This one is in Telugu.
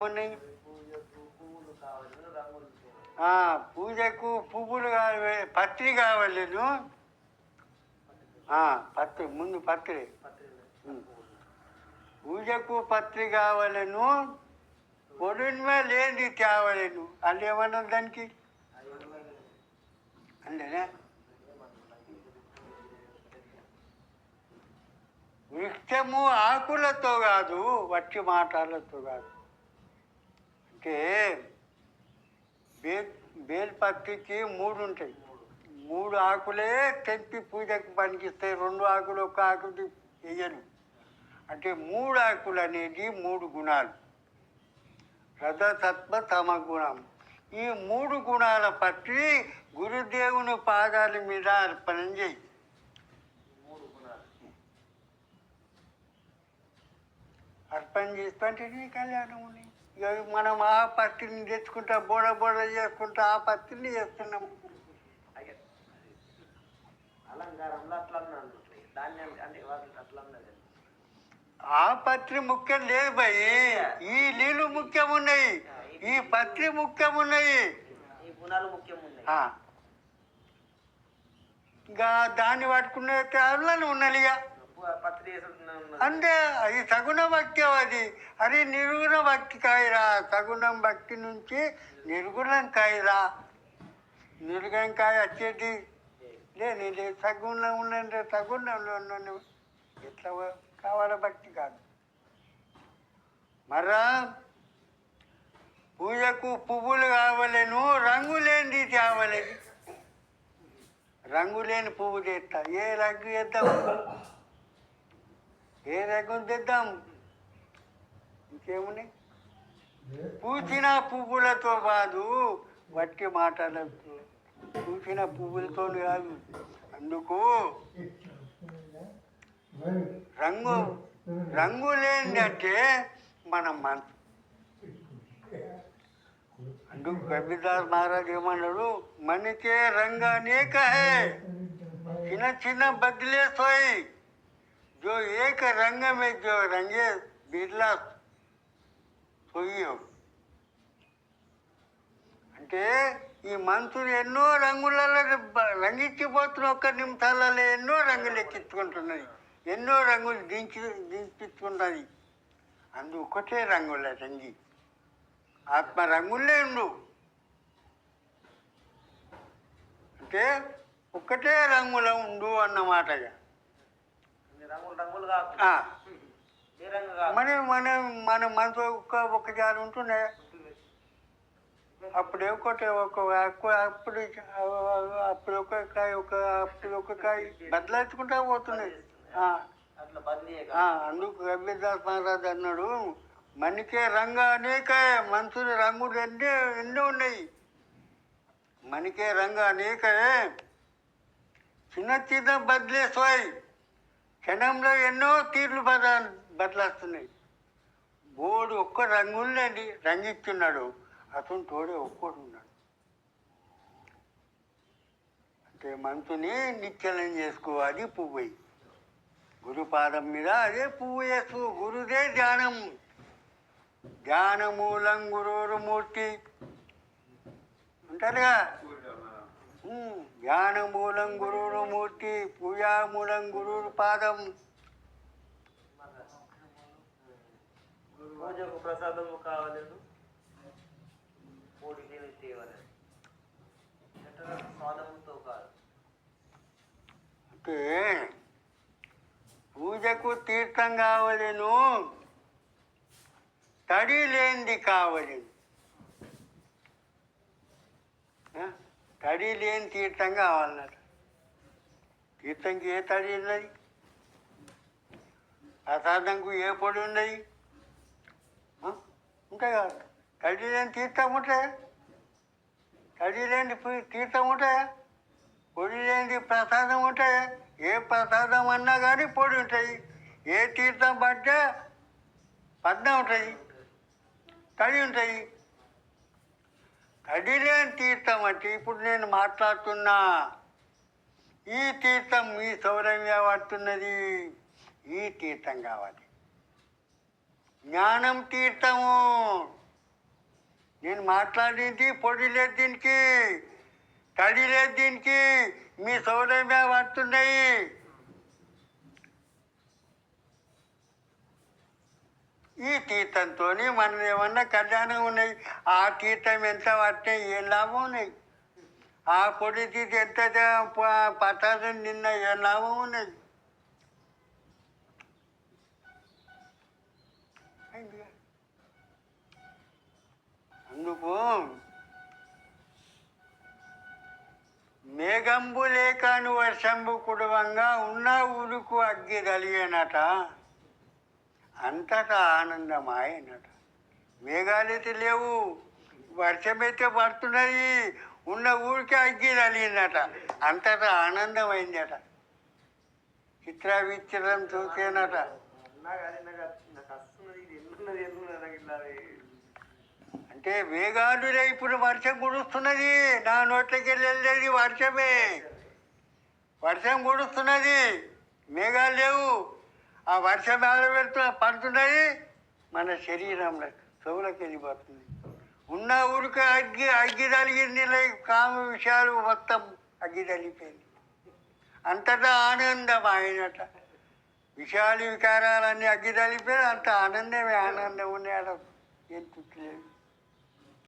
ఉన్నాయి పూజకు పువ్వులు కావాలి రంగులు కావాలి పత్రి కావాలను పత్రి ముందు పత్రి. పూజకు పత్రి కావాలను పొడిమే లేని తేవలేను అది ఏమన్నా దానికి? అంతేనా వృక్షము ఆకులతో కాదు వట్టి మాటలతో కాదు. అంటే బే బేల్పత్తికి మూడు ఉంటాయి మూడు ఆకులే తెంపి పూజకు పనికిస్తాయి రెండు ఆకులు ఒక ఆకు వేయను అంటే మూడు ఆకులు అనేది మూడు గుణాలు. రథతత్వ తమ గుణం. ఈ మూడు గుణాల పట్టి గురుదేవుని పాదాల మీద అర్పణ చేయి. మూడు అర్పణ చేస్తుంటే నీ కళ్యాణం ఉన్నాయి ఇక మనం ఆ పత్తిని తెచ్చుకుంటా బోడ బోడ చేసుకుంటా ఆ పత్తిని చేస్తున్నాం. అయ్యా అలంకారంలో అట్లా అన్నాను ధాన్యం అంటే వాటికి అట్లా అన్నది ఆ పత్రి ముఖ్యం లేదు భయ్ ఈ నీళ్ళు ముఖ్యం ఉన్నాయి. ఈ పత్రి ముఖ్యం ఉన్నాయి. ఇంకా దాన్ని పట్టుకునే కాళ్ళని ఉన్నది అంటే అది సగుణ భక్తి అది. అది నిర్గుణ భక్తి కాయరా. సగుణం భక్తి నుంచి నిర్గుణం కాయరా. నిర్గుణం కాయ వచ్చేది. లేని లేదు సగుణం ఉందంటే సగుణంలో ఉన్నాను. ఎట్లా కావాల భక్తి కాదు. మరా పూజకు పువ్వులు కావలేను రంగు లేనిది తేవలేదు రంగు లేని పువ్వు తెస్తా ఏ రంగు చేద్దాం ఏ రకం తెద్దాం? ఇంకేమున్నాయి? పూసిన పువ్వులతో కాదు వట్టి మాటలతో పూసిన పువ్వులతో కాదు. అందుకు రంగు రంగు లేదంటే మనం మన అందుకు కబీర్దాస్ మహారాజ్ ఏమన్నాడు? మనకే రంగ అనేక చిన్న చిన్న బదిలే సోయి. जो एक रंग में जो रंगे बिरला సొయ్యం అంటే ఈ మనుషులు ఎన్నో రంగులలో బ- రంగిచ్చిపోతున్న ఒక్క నిమిషాలలో ఎన్నో రంగులు ఎక్కించుకుంటున్నది ఎన్నో రంగులు దించి దించుతున్నది అందు ఒకటే రంగుల రంగి ఆత్మ రంగులే ఉండు అంటే ఒకటే రంగులో ఉండు అన్నమాటగా మన మన మన మనసు ఒక్క ఒక జారి ఉంటుండే. అప్పుడు ఒకటి ఒక అప్పుడు అప్పుడు ఒక కాయ ఒక అప్పుడు ఒక కాయ. బదలాయించుకుంటా పోతున్నాయి అందుకు కబీర్దాస్ మహారాజ్ అన్నాడు మనకే రంగు అనేక మనుషులు రంగులు ఎన్నో ఎన్నో ఉన్నాయి. మనకే రంగు అనేక చిన్న చిన్న బదిలేసాయి క్షణంలో ఎన్నో తీర్లు బద బదలాస్తున్నాయి. బోడు ఒక్క రంగుల్ని రంగిస్తున్నాడు. అతను తోడే ఒక్కడు ఉన్నాడు అంటే మనసుని నిశ్చలం అది పువ్వు. గురుపాదం మీద అదే పువ్వు వేసు గురుదే ధ్యానం. ధ్యానమూలం గురువురు మూర్తి. ఉంటారుగా? ధ్యానమూలం గురువురు మూర్తి పూజామూలం గురువురు పాదం. పూజకు ప్రసాదము కావాలేదు. మూడు నీళ్ళు తేవాలి ఎట్లా స్వాదముతో కాదు. అంటే పూజకు తీర్థం కావలేను తడి లేనిది కావలేను ఆ? తడి లేని తీర్థం కావాలన్నారు. తీర్థంకి ఏ తడి ఉన్నది? ప్రసాదంకు ఏ పొడి ఉన్నది? ఆ? ఉంటాయి కదా. తడి లేని తీర్థం ఉంటే? తడి లేని తీర్థం ఉంటే? పొడి లేని ప్రసాదం ఉంటే? ఏ ప్రసాదం అన్నా కానీ పొడి ఉంటుంది ఏ తీర్థం పడితే పద్మ ఉంటుంది తడి ఉంటుంది అది లేని తీర్థం అంటే ఇప్పుడు నేను మాట్లాడుతున్నా. ఈ తీర్థం మీ సౌరమ్య పడుతున్నది ఈ తీర్థం కావాలి. జ్ఞానం తీర్థము. నేను మాట్లాడింది పొడి లేదు దీనికి తడి లేదు దీనికి మీ సౌలభ్యం పడుతున్నాయి ఈ తీర్థంతో మనం ఏమన్నా కళ్యాణం ఉన్నాయి. ఆ తీర్థం ఎంత పట్టే ఏం లాభం ఉన్నాయి? ఆ పొడి తీర్థ ఎంత పట్టాలని నిన్న ఏం లాభం ఉన్నది అందుకు మేఘంబు లేకాను వర్షంబు కుడవంగా ఉన్న ఊరుకు అగ్గి కలిగేనట అంతటా ఆనందమాయనట. మేఘాలైతే లేవు వర్షమైతే పడుతున్నది ఉన్న ఊరికే అగ్గి కలిగిందట అంతటా ఆనందమైందట. చిత్ర విచిత్రం చూసేనట. అంటే వేగాలులే ఇప్పుడు వర్షం కురుస్తున్నది నా నోట్లకి వెళ్ళేది వర్షమే. వర్షం కురుస్తున్నది మేఘాలు లేవు ఆ వర్షం ఎలా పెడుతు పడుతున్నది మన శరీరంలో చెవులకు వెళ్ళిపోతుంది. ఉన్న ఊరికి అగ్గి అగ్గి తలిగింది కామ విషయాలు మొత్తం అగ్గి తలిపోయింది అంతటా ఆనందం ఆయనట. విషయాలు వికారాలన్నీ అగ్గి తలిపోయి అంత ఆనందమే ఆనందం ఉన్నాడు ఏం చుట్టలేదు.